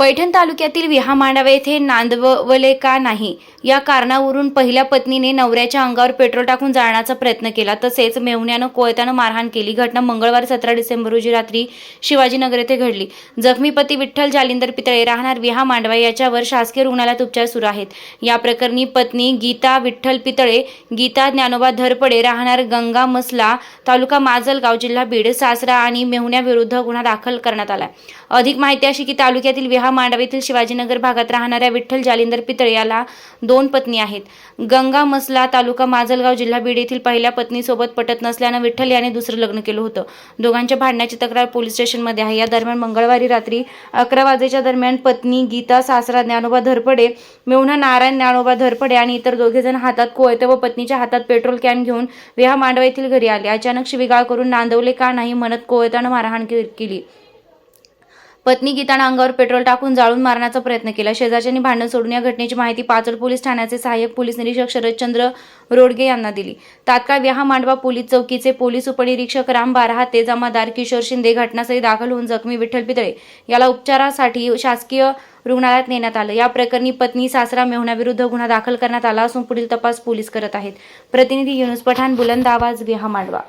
पैठण तालुक्यातील विहा मांडावे येथे नांदवले का नाही. या कारणावरून पहिल्या पत्नीने नवऱ्याच्या अंगावर पेट्रोल टाकून जाळण्याचा प्रयत्न केला. तसेच मेहुण्यानं कोयत्यानं मारहाण केली. घटना मंगळवार सतरा डिसेंबर रोजी रात्री शिवाजीनगर येथे घडली. जखमी पती विठ्ठल जालिंदर पितळे राहणार विहा मांडवा याच्यावर शासकीय रुग्णालयात उपचार सुरू आहेत. या प्रकरणी पत्नी गीता विठ्ठल पितळे गीता ज्ञानोबा धरपडे राहणार गंगा मसला तालुका माजलगाव जिल्हा बीड सासरा आणि मेहुण्याविरुद्ध गुन्हा दाखल करण्यात आला अधिक माहिती अशी की तालुक्यातील विहा मांडव येथील शिवाजीनगर भागात राहणाऱ्या विठ्ठल जालिंदर पितळे याला दोन पत्नी आहेत. गंगा मसला तालुका माजलगाव जिल्हा बीड येथील पहिल्या पत्नीसोबत पटत नसल्यानं विठ्ठल याने दुसरं लग्न केलं होतं. दोघांच्या भांडण्याची तक्रार पोलीस स्टेशनमध्ये आहे. या दरम्यान मंगळवारी रात्री अकरा वाजेच्या दरम्यान पत्नी गीता सासरा ज्ञानोबा धरपडे मेवणा नारायण ज्ञानोबा धरपडे आणि इतर दोघे जण हातात कोयते व पत्नीच्या हातात पेट्रोल कॅन घेऊन विहा मांडवा येथील घरी आले. अचानक शिवीगाळ करून नांदवले का नाही म्हणत कोयत्यानं मारहाण केली. पत्नी गीतानं अंगावर पेट्रोल टाकून जाळून मारण्याचा प्रयत्न केला. शेजारच्यांनी भांडण सोडून या घटनेची माहिती पाचड पोलीस ठाण्याचे सहाय्यक पोलीस निरीक्षक शरदचंद्र रोडगे यांना दिली. तात्काळ विहा मांडवा पोलीस चौकीचे पोलीस उपनिरीक्षक राम बारहाते जमादार किशोर शिंदे घटनास्थळी दाखल होऊन जखमी विठ्ठल पितळे याला उपचारासाठी शासकीय रुग्णालयात नेण्यात आलं. या प्रकरणी पत्नी सासरा मेहुण्याविरुद्ध गुन्हा दाखल करण्यात आला असून पुढील तपास पोलीस करत आहेत. प्रतिनिधी युनुस पठाण बुलंद आवाज विहा मांडवा.